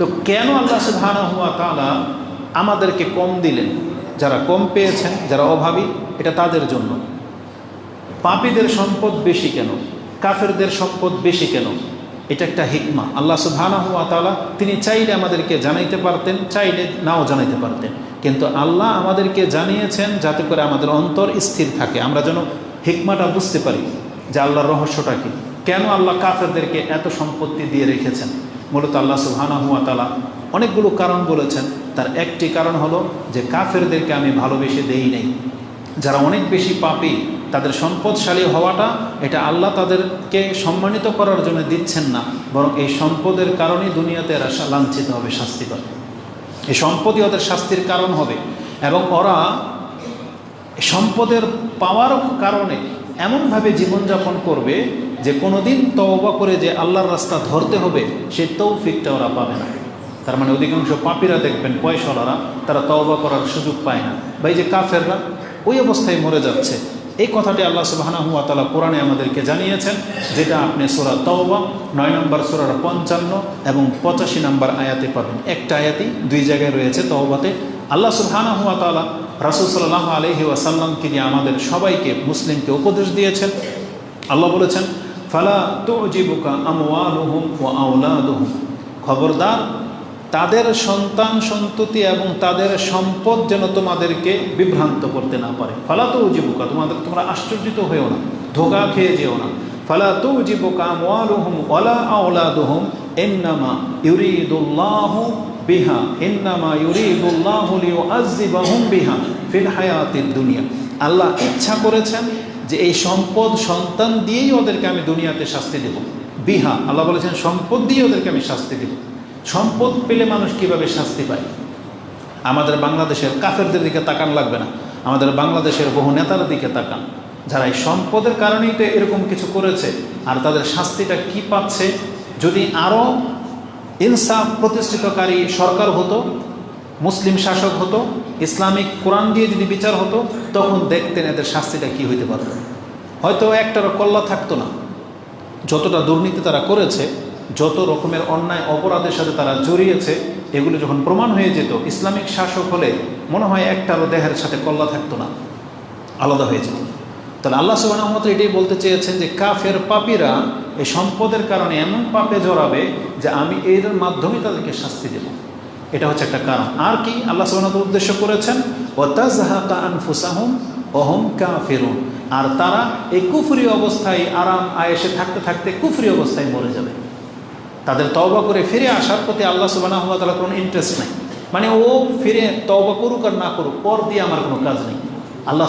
তো কেন আল্লাহ সুবহানাহু হুয়া তালা আমাদেরকে কম দিলেন? যারা কম পেয়েছেন, যারা অভাবী, এটা তাদের জন্য। পাপীদের সম্পদ বেশি কেন? কাফেরদের সম্পদ বেশি কেন? এটা একটা হিকমা। আল্লাহ সুবহানাহু ওয়া তালা তিনি চাইলে আমাদেরকে জানাইতে পারতেন, চাইলে নাও জানাইতে পারতেন। কিন্তু আল্লাহ আমাদেরকে জানিয়েছেন যাতে করে আমাদের অন্তর স্থির থাকে। আমরা যেন হিকমাটা বুঝতে পারি যে আল্লাহর রহস্যটা কি। কেন আল্লাহ কাফেরদেরকে এত সম্পত্তি দিয়ে রেখেছেন? মূলত আল্লাহ সুহানা ওয়া তাআলা অনেকগুলো কারণ বলেছেন। তার একটি কারণ হলো যে কাফেরদেরকে আমি ভালোবেসে দেই নেই। যারা অনেক বেশি পাপী, তাদের সম্পদশালী হওয়াটা, এটা আল্লাহ তাদেরকে সম্মানিত করার জন্য দিচ্ছেন না। বরং এই সম্পদের কারণেই দুনিয়াতে এরা লাঞ্ছিত হবে শাস্তি পাবে এই সম্পদই ওদের শাস্তির কারণ হবে। এবং ওরা সম্পদের পাওয়ার কারণে এমনভাবে জীবনযাপন করবে যে কোনোদিন তওবা করে যে আল্লাহর রাস্তা ধরতে হবে সেই তৌফিকটা ওরা পাবে না। তার মানে অধিকাংশ পাপীরা দেখবেন পয়সাওয়ালারা, তারা তওবা করার সুযোগ পায় না। বা এই যে কাফেররা, ওই অবস্থায় মরে যাচ্ছে। এই কথাটি আল্লাহ সুবাহানা হুয়া তালা কোরআনে আমাদেরকে জানিয়েছেন, যেটা আপনি সোরা তওবা, নয় নম্বর সোরার পঞ্চান্ন এবং পঁচাশি নম্বর আয়াতে পাবেন। একটা আয়াতি দুই জায়গায় রয়েছে তওবাতে। আল্লাহ সুবহানাহু হুয়া তাআলা রাসূল সাল্লাল্লাহু আলাইহি ওয়াসাল্লামকে আমাদের সবাইকে, মুসলিমকে উপদেশ দিয়েছেন। আল্লাহ বলেছেন ফালা তুজিবুকা আমওয়ালুহুম ওয়া আওলাদুহুম। খবরদার, তাদের সন্তান সন্ততি এবং তাদের সম্পদ যেন তোমাদেরকে বিভ্রান্ত করতে না পারে। ফালা তো জীবিকা তোমাদের তোমরা আশ্চর্যিত হয়েও না, ধোকা খেয়ে যেও না। ফালা তো জীবিকা মোয়ালুহুম ওলা আওলাদুহুম এন্নামা ইউরিদুল্লাহ বিহা, ইন্নামা ইউরিদুল্লাহ লিউআযযিবাহুম বিহা ফিল হায়াতিদ দুনিয়া। আল্লাহ ইচ্ছা করেছেন যে এই সম্পদ সন্তান দিয়েই ওদেরকে আমি দুনিয়াতে শাস্তি দেব। বিহা, আল্লাহ বলেছেন, সম্পদ দিয়ে ওদেরকে আমি শাস্তি দেব। সম্পদ পেলে মানুষ কীভাবে শাস্তি পায়? আমাদের বাংলাদেশের কাফেরদের দিকে তাকান লাগবে না। আমাদের বাংলাদেশের বহু নেতার দিকে তাকান। যারা এই সম্পদের কারণেই তো এরকম কিছু করেছে, আর তাদের শাস্তিটা কি পাচ্ছে? যদি আরও ইনসাফ প্রতিষ্ঠিতকারী সরকার হতো, মুসলিম শাসক হতো ইসলামিক কোরআন দিয়ে যদি বিচার হতো, তখন দেখতেন এদের শাস্তিটা কি হইতে পারত। হয়তো একটারও কল্লা থাকতো না। যতটা দুর্নীতি তারা করেছে, যত রকমের অন্যায় অপরাধের সাথে তারা জড়িয়েছে, এগুলো যখন প্রমাণ হয়ে যেত, ইসলামিক শাসক হলে মনে হয় একটারও দেহের সাথে কল্লা থাকতো না, আলাদা হয়ে যেত। তাহলে আল্লাহ সুবাহ এটাই বলতে চেয়েছেন যে, কাফের পাপীরা এই সম্পদের কারণে এমন পাপে জড়াবে যে আমি এর মাধ্যমে তাদেরকে শাস্তি দেব। এটা হচ্ছে একটা কারণ। আর কি আল্লাহ সুবাহ উদ্দেশ্য করেছেন? ওতাজহাকা আনফুসাহুম অহম কাফিরুন। আর তারা এই কুফরি অবস্থায় আরাম আয়েসে থাকতে থাকতে কুফরি অবস্থায় মরে যাবে। তাদের তওবা করে ফিরে আসার প্রতি আল্লাহ সুবাহ তালা কোনো ইন্টারেস্ট নাই। মানে ও ফিরে তওবা করুক আর না করুক, পর দিয়ে আমার কোনো কাজ নেই। আল্লাহ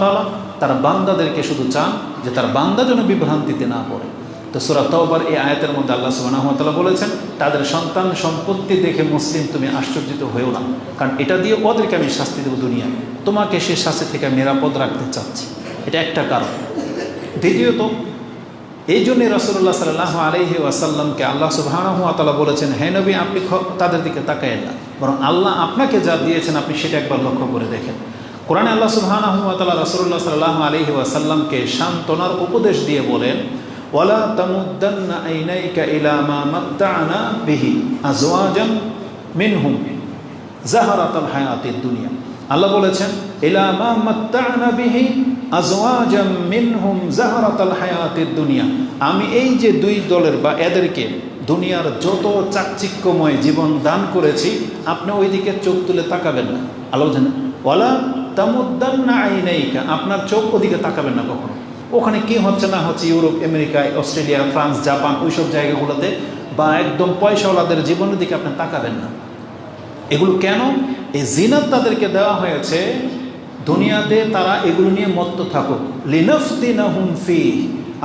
তালা তার বান্দাদেরকে শুধু চান যে তার বান্দা যেন বিভ্রান্তিতে না পড়ে। তো সুরা তওবার এই আয়াতের মধ্যে আল্লাহ তালা বলেছেন, তাদের সন্তান সম্পত্তি দেখে মুসলিম তুমি আশ্চর্যিত হয়েও না। কারণ এটা দিয়ে ওদেরকে আমি শাস্তি দেবো দুনিয়ায়। তোমাকে সে শাস্তি থেকে নিরাপদ রাখতে চাচ্ছি। এটা একটা কারণ। দ্বিতীয়ত, এই জন্যে রসুল্লাহ সাল্লাহ আলহি ওয়াসাল্লামকে আল্লাহ সুবাহানহাতালা বলেছেন, হে নবী, আপনি তাদের দিকে তাকায়েন না। বরং আল্লাহ আপনাকে যা দিয়েছেন, আপনি সেটা একবার লক্ষ্য করে দেখেন। কোরআনে আল্লাহ সুবাহানহাতালা রসুল্লাহ সাল্লাহ আলহি ওয়াসাল্লামকে সান্ত্বনার উপদেশ দিয়ে বলেন ওয়ালা তামুদ্দান্না আইনাইকা ইলা মা মাত্তা'না বিহি আজওয়াজান মিনহুম জাহারাতাল হায়াতিদ দুনিয়া। আল্লাহ বলেছেন, ইলা মা মাত্তা'না বিহি আজওয়াজাম মিনহুম জাহারাতাল হায়াতিদ দুনিয়া। আমি এই যে দুই দলের বা এদেরকে দুনিয়ার যত চাকচিক্যময় জীবন দান করেছি, আপনি ওইদিকে চোখ তুলে তাকাবেন না। আল্লাহ বলছেন, ওয়ালা তামুদ্দান্না আইনাইকা, আপনার চোখ ওদিকে তাকাবেন না কখনো। ওখানে কি হচ্ছে না হচ্ছে, ইউরোপ আমেরিকায় অস্ট্রেলিয়া, ফ্রান্স, জাপান, ওইসব জায়গাগুলোতে বা একদম পয়সাওয়ালাদের জীবনের দিকে আপনি তাকাবেন না। এগুলো কেন? এই জিনাত তাদেরকে দেওয়া হয়েছে, দুনিয়াতে তারা এগুলো নিয়ে মত্ত থাকুক। লিনফতিনাহুম ফি,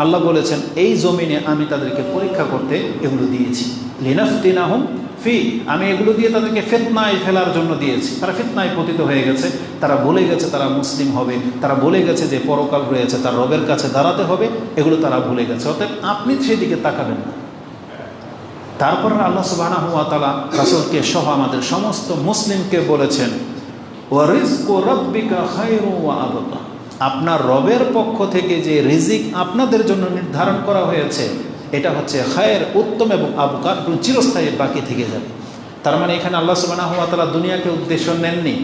আল্লাহ বলেছেন, এই জমিনে আমি তাদেরকে পরীক্ষা করতে এগুলো দিয়েছি। লিনফতিনাহুম ফি, আমি এগুলো দিয়ে তাদেরকে ফেতনায় ফেলার জন্য দিয়েছি। তারা ফেতনায় পতিত হয়ে গেছে, তারা বলে গেছে তারা মুসলিম হবে, তারা বলে গেছে যে পরকাল রয়েছে, তার রবের কাছে দাঁড়াতে হবে, এগুলো তারা ভুলে গেছে। অতএব আপনি সেদিকে তাকাবেন না। তারপর আল্লাহ সুবাহ তালা রাসুলকে সহ আমাদের সমস্ত মুসলিমকে বলেছেন আপনার রবের পক্ষ থেকে যে রিজিক আপনাদের জন্য নির্ধারণ করা হয়েছে এটা হচ্ছে খায়ের উত্তম এবং আবকার এবং চিরস্থায়ী বাকি থেকে যাবে। তার মানে এখানে আল্লাহ সুবাহ তালা দুনিয়াকে উদ্দেশ্য নেননি।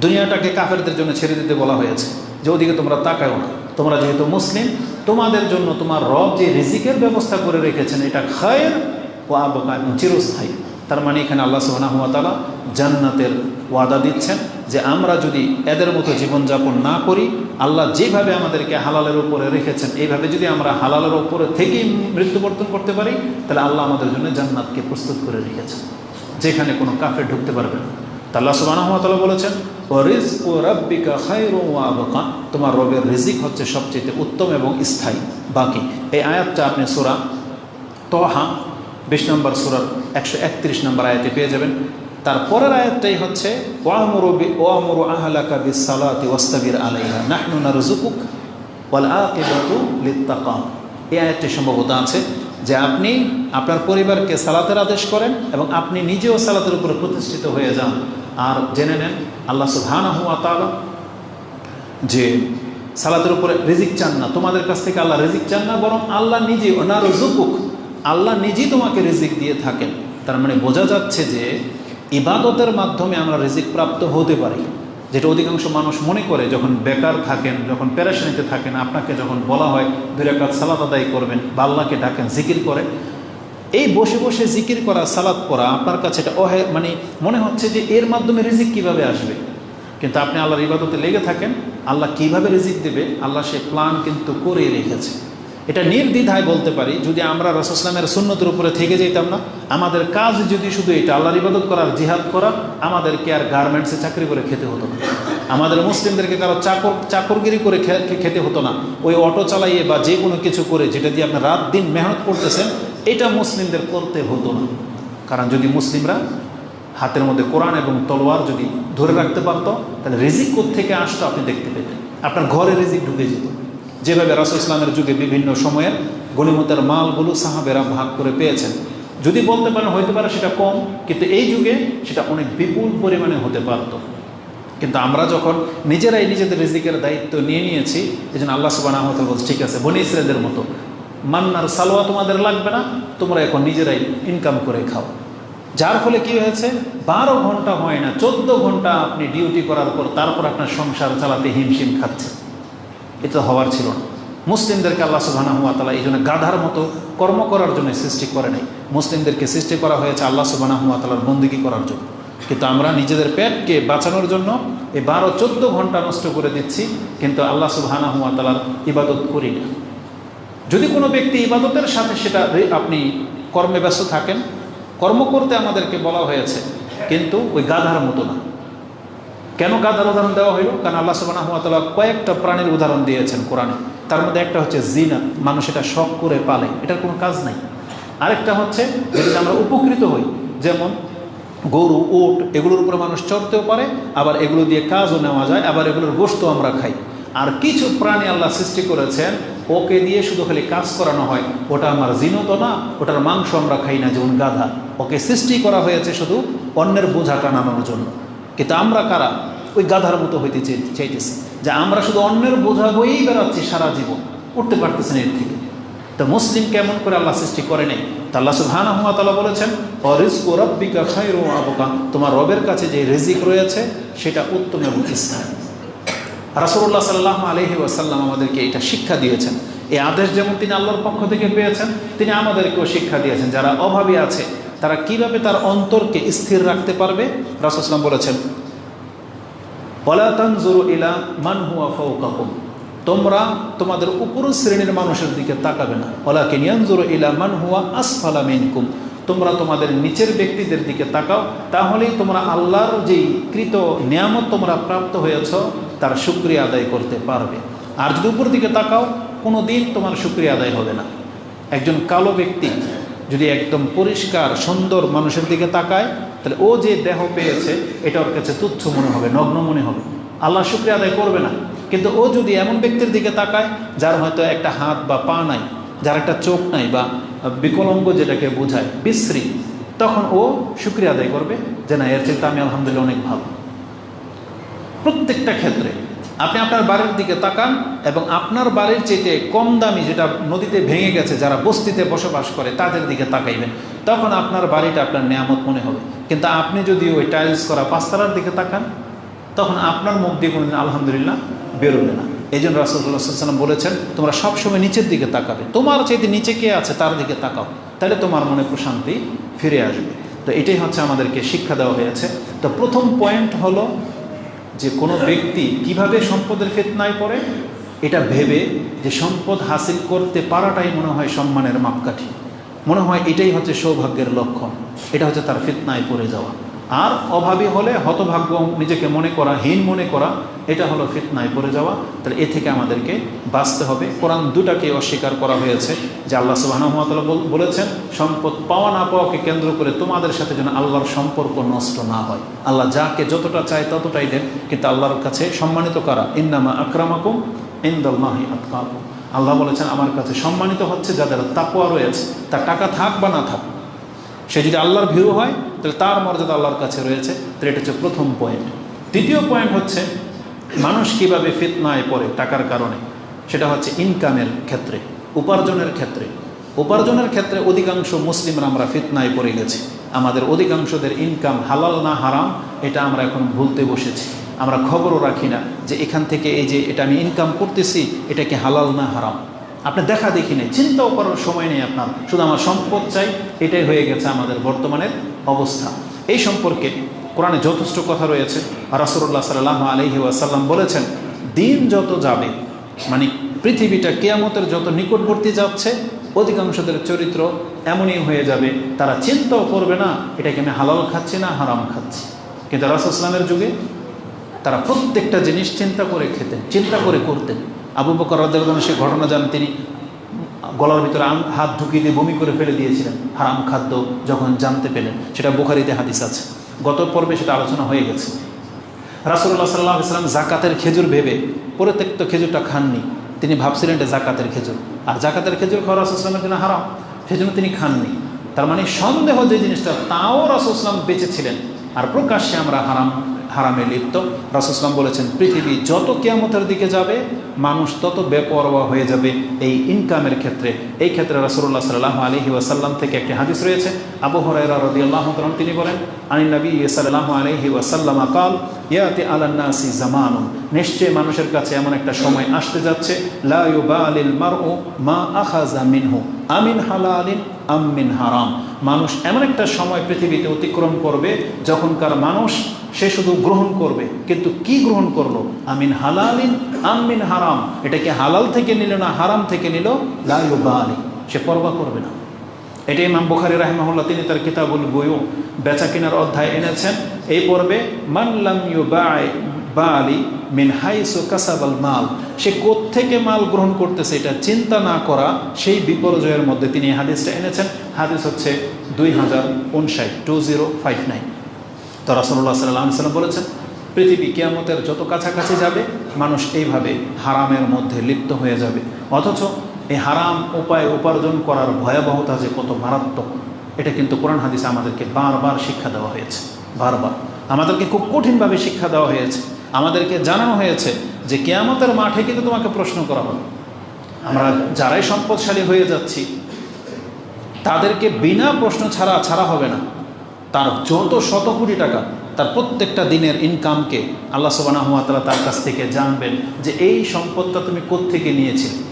দুনিয়াটাকে কাফেরদের জন্য ছেড়ে দিতে বলা হয়েছে। যে ওদিকে তোমরা তাকাও না। তোমরা যেহেতু মুসলিম, তোমাদের জন্য তোমার রব যে রিজিকের ব্যবস্থা করে রেখেছেন, এটা খায়ের ও আবকা এবং চিরস্থায়ী। তার মানে এখানে আল্লাহ সুবাহ জান্নাতের ওয়াদা দিচ্ছেন যে আমরা যদি এদের মতো জীবনযাপন না করি, আল্লাহ যেভাবে আমাদেরকে হালালের উপরে রেখেছেন, এইভাবে যদি আমরা হালালের উপরে থেকেই মৃত্যুবর্তন করতে পারি, তাহলে আল্লাহ আমাদের জন্য জান্নাতকে প্রস্তুত করে রেখেছেন। যেখানে কোনো কাফে ঢুকতে পারবে না। তা আল্লাহ সুবাহ বলেছেন তোমার রবের রিজিক হচ্ছে সবচেয়ে উত্তম এবং স্থায়ী। বাকি, এই আয়াতটা আপনি সোরা তহা বিশ নম্বর সুরার একশো একত্রিশ নম্বর আয়াতে পেয়ে যাবেন। তার পরের আয়াতটাই হচ্ছে, ওয়ামরু ওয়ামরু আহলাকা বিস সালাতি ওয়াস্তাবির আলাইহা, নাহনু নারযুকুক ওয়াল আকিবাতু লিত্তাকা এই আয়াতটি সম্ভবত আছে যে আপনি আপনার পরিবারকে সালাতের আদেশ করেন এবং আপনি নিজেও সালাতের উপরে প্রতিষ্ঠিত হয়ে যান। আর জেনে নেন, আল্লাহ সুবহানাহু ওয়া তাআলা যে সালাতের উপরে রিজিক চান না, তোমাদের কাছ থেকে আল্লাহ রিজিক চান না, বরং আল্লাহ নিজে ওনার জুকুক আল্লাহ নিজেই তোমাকে রিজিক দিয়ে থাকেন। তার মানে বোঝা যাচ্ছে যে ইবাদতের মাধ্যমে আমরা রিজিক প্রাপ্ত হতে পারি। যেটা অধিকাংশ মানুষ মনে করে, যখন বেকার থাকেন, যখন প্যারাশানিতে থাকেন, আপনাকে যখন বলা হয়, দুই রাকাত সালাত আদায় করবেন বা আল্লাহকে ডাকেন, জিকির করে, এই বসে বসে জিকির করা, সালাত করা আপনার কাছে এটা অহে মানে মনে হচ্ছে যে এর মাধ্যমে রিজিক কীভাবে আসবে? কিন্তু আপনি আল্লাহর ইবাদতে লেগে থাকেন, আল্লাহ কীভাবে রিজিক দেবে? আল্লাহ সে প্ল্যান কিন্তু করে রেখেছে। এটা নির্দ্বিধায় বলতে পারি, যদি আমরা রসুসলামের সুন্নতের উপরে থেকে যেতাম না, আমাদের কাজ যদি শুধু এটা আল্লাহর ইবাদত করার জিহাদ করা, আমাদেরকে আর গার্মেন্টসে চাকরি করে খেতে হতো না। আমাদের মুসলিমদেরকে কারও চাকর, চাকরগিরি করে খেতে হতো না। ওই অটো চালাইয়ে বা যে কোনো কিছু করে যেটা দিয়ে আপনি রাত দিন মেহনত করতেছেন, এটা মুসলিমদের করতে হতো না। কারণ যদি মুসলিমরা হাতের মধ্যে কোরআন এবং তলোয়ার যদি ধরে রাখতে পারতো, তাহলে রিজিক থেকে আসতো আপনি দেখতে পেতেন। আপনার ঘরে রিজিক ঢুকে যেত। যেভাবে রাসুল ইসলামের যুগে বিভিন্ন সময়ের গণিমতের মালগুলো সাহাবেরা ভাগ করে পেয়েছেন। যদি বলতে পারেন হইতে পারে সেটা কম, কিন্তু এই যুগে সেটা অনেক বিপুল পরিমাণে হতে পারত। কিন্তু আমরা যখন নিজেরাই নিজেদের রিজিকের দায়িত্ব নিয়ে নিয়েছি এই জন্য আল্লাহ সুবাহ বলছে, ঠিক আছে, বনি ইসরাদের মতো। মান্নার সালোয়া তোমাদের লাগবে না, তোমরা এখন নিজেরাই ইনকাম করে খাও। যার ফলে কি হয়েছে? বারো ঘণ্টা হয় না, চোদ্দ ঘণ্টা আপনি ডিউটি করার পর তারপর আপনার সংসার চালাতে হিমশিম খাচ্ছে। এটা হওয়ার ছিল না। মুসলিমদেরকে আল্লাহ সুবাহানা হুয়া তালা এই জন্য গাধার মতো কর্ম করার জন্য সৃষ্টি করে নাই। মুসলিমদেরকে সৃষ্টি করা হয়েছে আল্লাহ সুবাহানা হুয়া তালার বন্দিগি করার জন্য। কিন্তু আমরা নিজেদের পেটকে বাঁচানোর জন্য এই বারো চোদ্দ ঘণ্টা নষ্ট করে দিচ্ছি, কিন্তু আল্লাহ সুবাহানা হুয়া তালার ইবাদত করি না। যদি কোনো ব্যক্তি ইবাদতের সাথে সেটা আপনি কর্মে ব্যস্ত থাকেন, কর্ম করতে আমাদেরকে বলা হয়েছে, কিন্তু ওই গাধার মতো না। কেন গাধার উদাহরণ দেওয়া হইল? কারণ আল্লাহ সুবাহ কয়েকটা প্রাণীর উদাহরণ দিয়েছেন কোরআনে। তার মধ্যে একটা হচ্ছে জিনা, মানুষ এটা শখ করে পালে। এটার কোনো কাজ নাই। আরেকটা হচ্ছে যেটা আমরা উপকৃত হই, যেমন গরু, ওট, এগুলোর উপরে মানুষ চড়তেও পারে, আবার এগুলো দিয়ে কাজও নেওয়া যায়, আবার এগুলোর গোস্ত আমরা খাই। আর কিছু প্রাণী আল্লাহ সৃষ্টি করেছেন, ওকে দিয়ে শুধু খালি কাজ করানো হয়। ওটা আমার জিনত না, ওটার মাংস আমরা খাই না, যেমন গাধা। ওকে সৃষ্টি করা হয়েছে শুধু অন্যের বোঝা টানানোর জন্য। কিন্তু আমরা কারা? ওই গাধার মতো হইতে চাই- চাইতেছি। যে আমরা শুধু অন্যের বোঝা বইয়েই বেড়াচ্ছি সারা জীবন। উঠতে পারতেছি না এর থেকে। তো মুসলিম কেমন করে আল্লাহ সৃষ্টি করে নেই তা আল্লাহ সুবহানাহু ওয়া তাআলা বলেছেন আবকা। তোমার রবের কাছে যে রেজিক রয়েছে, সেটা উত্তম এবং স্থায়ী। রাসূলুল্লাহ সাল্লাহ আলাইহি ওয়াসাল্লাম আমাদেরকে এটা শিক্ষা দিয়েছেন। এই আদেশ যেমন তিনি আল্লাহর পক্ষ থেকে পেয়েছেন, তিনি আমাদেরকেও শিক্ষা দিয়েছেন। যারা অভাবী আছে, তারা কীভাবে তার অন্তরকে স্থির রাখতে পারবে? রাসূল বলেছেন মান হুয়া ফাওকাকুম। তোমরা তোমাদের উপর শ্রেণির মানুষের দিকে তাকাবে না। ওলা কিনিয়ানজুরু ইলা মান হুয়া আসফালা মিনকুম। তোমরা তোমাদের নিচের ব্যক্তিদের দিকে তাকাও, তাহলেই তোমরা আল্লাহর যেই কৃত নিয়ামত তোমরা প্রাপ্ত হয়েছ, তার শুক্রিয়া আদায় করতে পারবে। আর যদি উপর দিকে তাকাও কোনো দিন তোমার শুক্রিয়া আদায় হবে না। একজন কালো ব্যক্তি যদি একদম পরিষ্কার, সুন্দর মানুষের দিকে তাকায় তাহলে ও যে দেহ পেয়েছে, এটা ওর কাছে তুচ্ছ মনে হবে, নগ্ন মনে হবে। আল্লাহ শুক্রিয়া আদায় করবে না। কিন্তু ও যদি এমন ব্যক্তির দিকে তাকায়, যার হয়তো একটা হাত বা পা নাই, যার একটা চোখ নাই বা বিকলঙ্গ যেটাকে বোঝায়, বিশ্রী, তখন ও শুক্রিয়া আদায় করবে যে না, এর চিন্তা আমি আলহামদুলিল্লাহ অনেক ভালো। প্রত্যেকটা ক্ষেত্রে আপনি আপনার বাড়ির দিকে তাকান এবং আপনার বাড়ির চেয়ে কম দামি যেটা নদীতে ভেঙে গেছে, যারা বস্তিতে বসবাস করে, তাদের দিকে তাকাইবেন। তখন আপনার বাড়িটা আপনার নিয়ামত মনে হবে। কিন্তু আপনি যদি ওই টাইলস করা পাঁচতলার দিকে তাকান, তখন আপনার মুখ দিয়ে কোনোদিন আলহামদুলিল্লাহ বেরোবে না। এই জন্য রাসুল্লাহাম বলেছেন, তোমরা সবসময় নিচের দিকে তাকাবে। তোমার চাইতে নিচে কে আছে, তার দিকে তাকাও। তাহলে তোমার মনে প্রশান্তি ফিরে আসবে। তো এটাই হচ্ছে আমাদেরকে শিক্ষা দেওয়া হয়েছে। তো প্রথম পয়েন্ট হলো যে কোনো ব্যক্তি কীভাবে সম্পদের ফেতনায় পড়ে, এটা ভেবে যে সম্পদ হাসিল করতে পারাটাই মনে হয় সম্মানের মাপকাঠি। মনে হয় এটাই হচ্ছে সৌভাগ্যের লক্ষণ। এটা হচ্ছে তার ফিতনায় পড়ে যাওয়া। আর অভাবী হলে, হতভাগ্য নিজেকে মনে করা, হীন মনে করা, এটা হলো ফিতনায় পড়ে যাওয়া। তাহলে এ থেকে আমাদেরকে বাঁচতে হবে। কোরআন দুটাকে অস্বীকার করা হয়েছে যে আল্লাহ সুবাহানুমতাল্লাহ বলেছেন, সম্পদ পাওয়া না পাওয়াকে কেন্দ্র করে তোমাদের সাথে যেন আল্লাহর সম্পর্ক নষ্ট না হয়। আল্লাহ যাকে যতটা চায় ততটাই দেন, কিন্তু আল্লাহর কাছে সম্মানিত করা? ইন্নামা আক্রামাকুম ইন্দাল্লাহি আতকাকুম। আল্লাহ বলেছেন, আমার কাছে সম্মানিত হচ্ছে যাদের তাপোয়া রয়েছে, তার টাকা থাক বা না থাক। সে যদি আল্লাহর ভিউ হয়, তাহলে তার মর্যাদা আল্লাহর কাছে রয়েছে। তাহলে এটা হচ্ছে প্রথম পয়েন্ট দ্বিতীয় পয়েন্ট হচ্ছে, মানুষ কীভাবে ফিতনায় পড়ে টাকার কারণে? সেটা হচ্ছে ইনকামের ক্ষেত্রে, উপার্জনের ক্ষেত্রে। উপার্জনের ক্ষেত্রে অধিকাংশ মুসলিমরা আমরা ফিতনায় পড়ে গেছি। আমাদের অধিকাংশদের ইনকাম হালাল না হারাম, এটা আমরা এখন ভুলতে বসেছি। আমরা খবরও রাখি না যে এখান থেকে এই যে এটা আমি ইনকাম করতেছি এটা কি হালাল না হারাম। আপনি দেখা দেখি নেই, চিন্তাও করার সময় নেই আপনার। শুধু আমার সম্পদ চাই, এটাই হয়ে গেছে আমাদের বর্তমানের অবস্থা। এই সম্পর্কে কোরআনে যথেষ্ট কথা রয়েছে রাসুল্লাহ সাল্লাহ আলহি ওয়াসাল্লাম বলেছেন, দিন যত যাবে মানে পৃথিবীটা কেয়ামতের যত নিকটবর্তী যাচ্ছে, অধিকাংশদের চরিত্র এমনই হয়ে যাবে। তারা চিন্তাও করবে না, এটাকে আমি হালাল খাচ্ছি না, হারাম খাচ্ছি। কিন্তু রাসুসলামের যুগে তারা প্রত্যেকটা জিনিস চিন্তা করে খেতেন, চিন্তা করে করতেন। আবু বকর রাজ্জাল সে ঘটনা যান তিনি গলার ভিতরে হাত ঢুকিয়ে দিয়ে বমি করে ফেলে দিয়েছিলেন হারাম খাদ্য যখন জানতে পেলেন, সেটা বুখারিতে হাদিস আছে। গত পর্বে সেটা আলোচনা হয়ে গেছে। রাসুল্লাহ সাল্লাহ ইসলাম জাকাতের খেজুর ভেবে প্রত্যেকত খেজুরটা খাননি। তিনি ভাবছিলেন এটা জাকাতের খেজুর। আর জাকাতের খেজুর খাওয়া রাসুলামের জন্য হারাম। সেজন্য তিনি খাননি। তার মানে সন্দেহ যে জিনিসটা, তাও রাসুলাম বেঁচেছিলেন আর প্রকাশ্যে আমরা হারাম হারামে লিপ্ত। রাসুসলাম বলেছেন, পৃথিবী যত কেয়ামতের দিকে যাবে, মানুষ তত বেপরোয়া হয়ে যাবে এই ইনকামের ক্ষেত্রে। এই ক্ষেত্রে রাসুল্লাহ সাল্লাহ আলহি ওয়াসাল্লাম থেকে একটি হাদিস রয়েছে। আবু হরাইরা রদি আল্লাহ তিনি বলেন আনি নবী সাল্লাহ আলহি ওয়াসাল্লাম আকাল ইয়াতে আলান্নাসি জামানুন। নিশ্চয় মানুষের কাছে এমন একটা সময় আসতে যাচ্ছে লাইবা আলিল মার ও মা আখাজা মিনহু। আমিন হালালিন আমিন হারাম। মানুষ এমন একটা সময় পৃথিবীতে অতিক্রম করবে যখনকার মানুষ সে শুধু গ্রহণ করবে। কিন্তু কি গ্রহণ করল? আমিন হালালিন আমিন হারাম। এটাকে হালাল থেকে নিল না হারাম থেকে নিল? লাইবা আলী সে পরবা করবে না। এটা ইমাম বুখারি রাহমাহুল্লাহ, তিনি তার কিতাবুল বইও বেচা কেনার অধ্যায় এনেছেন। এই পর্বে মানলাম ইউ বা আলী মিন হাইসো কাসাবাল মাল। সে কোত্থেকে মাল গ্রহণ করতেছে এটা চিন্তা না করা, সেই বিপর্যয়ের মধ্যে তিনি হাদিসটা এনেছেন। হাদিস হচ্ছে দুই হাজার উনষাট টু জিরো ফাইভ নাইন। তো রাসল্লাহ সাল্লাম সাল্লাম বলেছেন, পৃথিবী কেয়ামতের যত কাছাকাছি যাবে, মানুষ এইভাবে হারামের মধ্যে লিপ্ত হয়ে যাবে। অথচ এই হারাম উপায় উপার্জন করার ভয়াবহতা যে কত মারাত্মক, এটা কিন্তু কোরআন হাদিসে আমাদেরকে বারবার শিক্ষা দেওয়া হয়েছে। বারবার। আমাদেরকে খুব কঠিনভাবে শিক্ষা দেওয়া হয়েছে। আমাদেরকে জানানো হয়েছে যে কেয়ামতের মাঠে কিন্তু তোমাকে প্রশ্ন করা হবে। আমরা যারাই সম্পদশালী হয়ে যাচ্ছি তাদেরকে বিনা প্রশ্ন ছাড়া ছাড়া হবে না। তার যত শত কোটি টাকা তার প্রত্যেকটা দিনের ইনকামকে আল্লাহ সবানা হাতলা তার কাছ থেকে জানবেন যে এই সম্পদটা তুমি কোত্থেকে নিয়েছিলে।